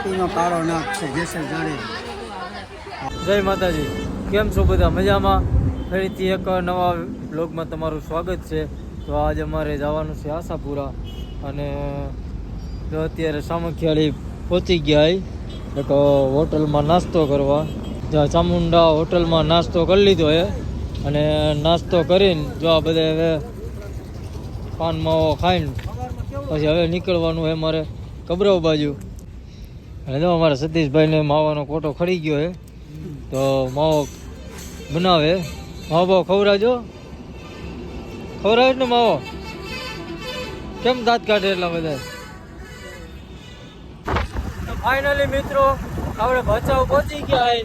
માટીનો કાળો નાગ છે જેસલ જાડેજા જય માતાજી. કેમ છો બધા? મજામાં? ફરીથી એક નવા બ્લોગમાં તમારું સ્વાગત છે. તો આજે અમારે જવાનું છે આશાપુરા. અને જો અત્યારે સામખિયાળી પહોંચી ગયા. એક હોટલમાં નાસ્તો કરવા. જ્યાં ચામુંડા હોટલમાં નાસ્તો કરી લીધો એ અને નાસ્તો કરીને જો આ બધા હવે પાન ખાઈને પછી હવે નીકળવાનું હે મારે કબરવ બાજુ. અને જો અમારા સતીશભાઈને માવાનો કોટો ખડી ગયો હે, તો માવો બનાવે. માવો બાવો ખવડાવજો. ખવડાવે ને માવો? કેમ દાંત કાઢે એટલા બધા? ફાઇનલી મિત્રો, આપણે ભચાઉ પહોંચી ગયા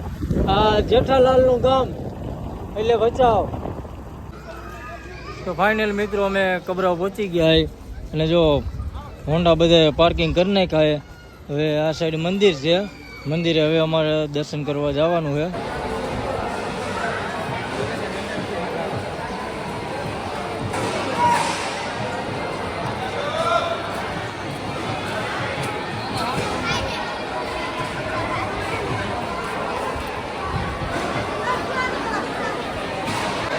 આ જેઠાલાલનું ગામ. એટલે ભચાઉ. તો ફાઇનલ મિત્રો, અમે કબરાવ પહોંચી ગયા અને જો હોન્ડા બધા પાર્કિંગ કરી નાખ્યા હવે આ સાઈડ મંદિર છે. મંદિરે હવે અમારે દર્શન કરવા જવાનું છે.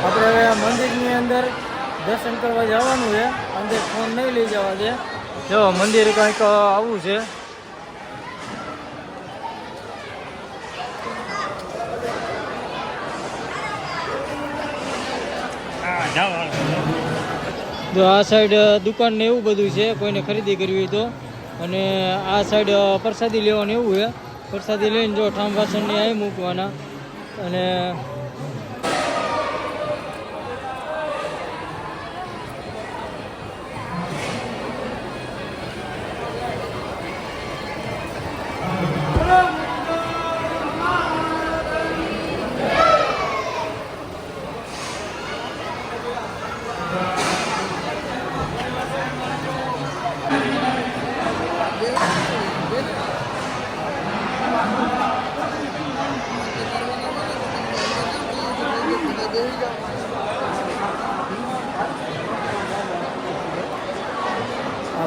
આપણે હવે આ મંદિરની અંદર દર્શન કરવા જવાનું છે. અંદર ફોન નહીં લઈ જવા છે જો મંદિર કંઈક આવું છે. તો આ સાઈડ દુકાન ને એવું બધું છે, કોઈને ખરીદી કરવી હોય તો. અને આ સાઈડ પ્રસાદી લેવાનું એવું છે. પ્રસાદી લઈને જો ઠામ વાસણની અહીં મૂકવાના. અને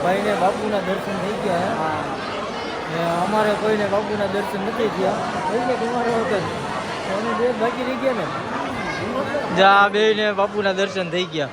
ભાઈને બાપુના દર્શન થઈ ગયા ને અમારે કોઈને બાપુના દર્શન નથી થયા. થઈ ગયા તમારે વખત. અમે બે બાકી રહી ગયા ને. જા બે ને બાપુના દર્શન થઈ ગયા.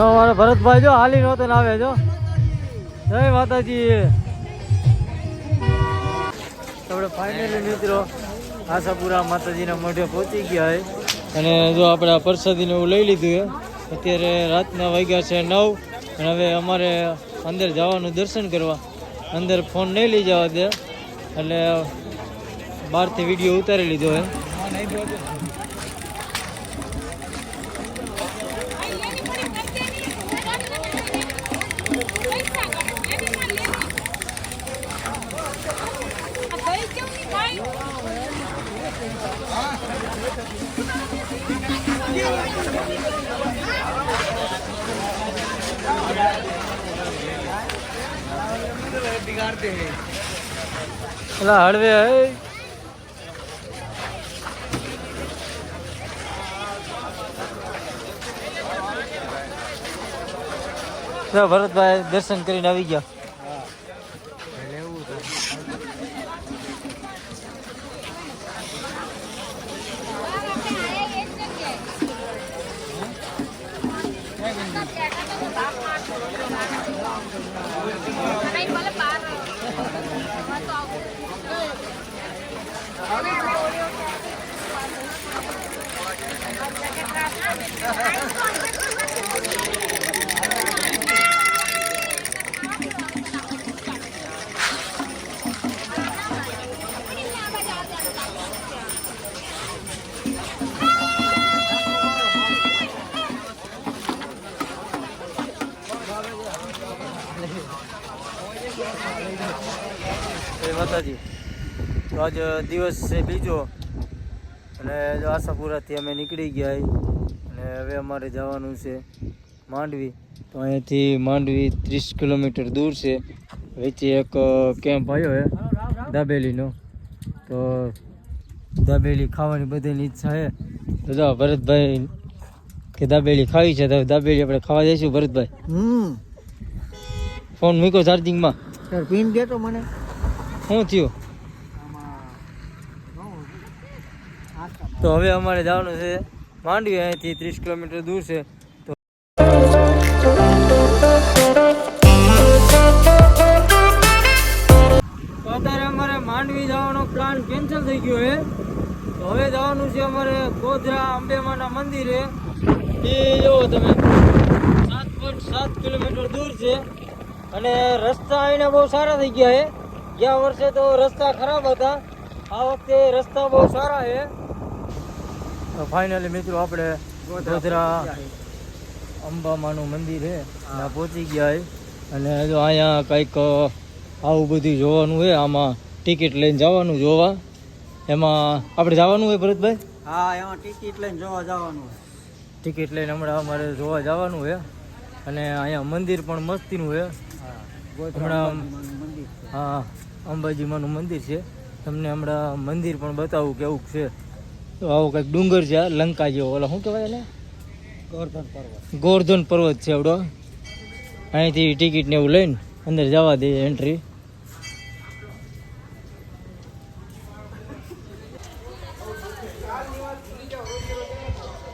જો અમારા ભરતભાઈ જો, હાલી નહોતો આવે જો. જય માતાજી. આપણે ફાઇનલી મિત્રો આશાપુરા માતાજીના મઢે પહોંચી ગયા અને જો આપણે આ પ્રસાદીને એવું લઈ લીધું છે અત્યારે રાતના વાગ્યા છે નવ અને હવે અમારે અંદર જવાનું દર્શન કરવા. અંદર ફોન નહીં લઈ જવા દે. એટલે બહારથી વીડિયો ઉતારી લીધો છે પેલા હળવે ભરતભાઈ દર્શન કરીને આવી ગયા. માતાજી તો આજ દિવસ છે બીજો. અને જો આશાપુરાથી અમે નીકળી ગયા. અને હવે અમારે જવાનું છે માંડવી. તો અહીંયાથી માંડવી ત્રીસ કિલોમીટર દૂર છે. વચ્ચે એક કેમ્પ આવ્યો હે દાબેલીનો. તો દાબેલી ખાવાની બધાની ઈચ્છા છે તો જો ભરતભાઈ કે દાબેલી ખાવી છે તો દાબેલી આપણે ખાવા જઈશું ભરતભાઈ. હમ. ફોન મૂક્યો ચાર્જિંગમાં પિન દેતો મને. શું થયું? તો હવે અમારે જવાનું છે માંડવી, અહીંથી ત્રીસ કિલોમીટર દૂર છે. અત્યારે અમારે માંડવી જવાનો પ્લાન કેન્સલ થઈ ગયો છે. તો હવે જવાનું છે અમારે ગોધરા અંબેમાના મંદિરે. એ જુઓ તમે સાત પોઈન્ટ સાત કિલોમીટર દૂર છે. અને રસ્તા અહીંના બહુ સારા થઈ ગયા છે. ગયા વર્ષે તો રસ્તા ખરાબ હતા. આ વખતે રસ્તા બહુ સારા છે. ફાઇનલી મિત્રો આપણે ગોધરા અંબામાનું મંદિર છે. ત્યાં પહોંચી ગયા અને જો અહીંયા કંઈક આવું બધું જોવાનું છે. આમાં ટિકિટ લઈને જવાનું જોવા. એમાં આપણે જવાનું હોય ભરતભાઈ? હા એમાં ટિકિટ લઈને જોવા જવાનું ટિકિટ લઈને હમણાં અમારે જોવા જવાનું છે. અને અહીંયા મંદિર પણ મસ્તીનું છે. હમણાં હા અંબાજીમાનું મંદિર છે. તમને હમણાં મંદિર પણ બતાવું કેવું છે. તો આવો કંઈક ડુંગર છે લંકા જેવો. ઓલા શું કહેવાય એને? ગોર્ધન પર્વત. ગોર્ધન પર્વત છે આવડો. અહીંથી ટિકિટ ને એવું લઈને અંદર જવા દે એન્ટ્રી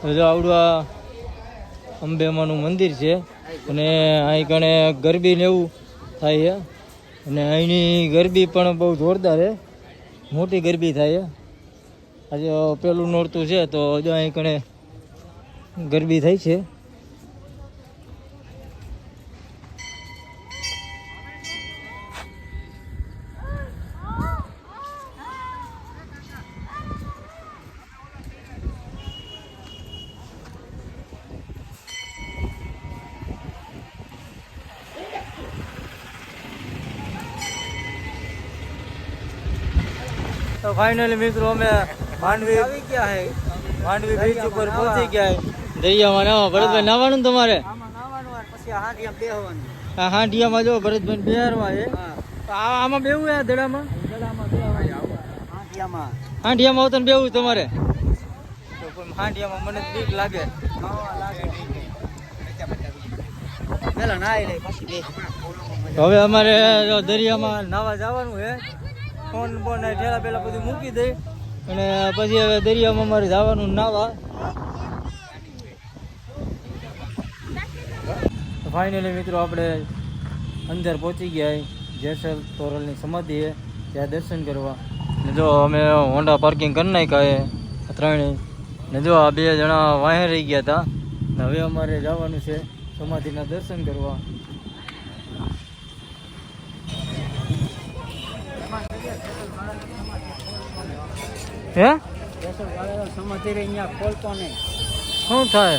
તો જો આવડું આ અંબેમાનું મંદિર છે અને અહીં કણે ગરબી ને એવું થાય છે. અને અહીંની ગરબી પણ બહુ જોરદાર છે. મોટી ગરબી થાય છે. આજે પેલું નોરતું છે તો હજુ અહીં કણે ગરબી થઈ છે. તો ફાઇનલી મિત્રો અમે માંડવી આવી ગયા હે. માંડવી બીચ ઉપર પહોંચી ગયા છે. દરિયામાં નાવા ભરતભાઈ નાવાનું તમારે? આમાં પછી હાથિયા બેહવાનું. હાંડિયામાં જો ભરતભાઈ બિહારમાં છે આ આમાં બેવું આ દડામાં હાંડિયામાં. આવતો બેવું તમારે? તો પણ હાંડિયામાં મને બીક લાગે. પેલા નાઈ લે પછી હવે અમારે જો દરિયામાં નાવા જવાનું છે ફોન બોન ઠેલા પેલા બધું મૂકી દઈ અને પછી હવે દરિયામાં અમારે જવાનું નાવા. ફાઇનલી મિત્રો આપણે અંદર પહોંચી ગયા જેસલ તોરલની સમાધિ છે. ત્યાં દર્શન કરવા. ને જો અમે હોન્ડા પાર્કિંગ કરી નાખ્યા ત્રણેય. ને જો આ બે જણા વાહે રહી ગયા હતા. ને હવે અમારે જવાનું છે સમાધિના દર્શન કરવા. Thank કેશવ નહીં. શું થાય?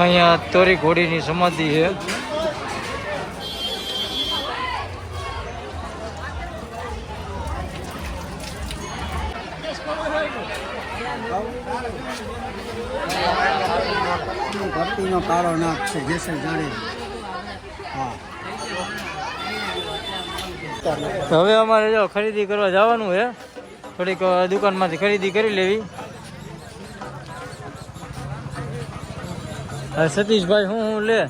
અહીંયા તોરી ઘોડીની સમાધિ છે. ભક્તિનો કાળો છે જેસલ જાણે. હવે અમારે જો ખરીદી કરવા જવાનું છે. થોડીક દુકાનમાંથી ખરીદી કરી લેવી. સતીશભાઈ હું લે.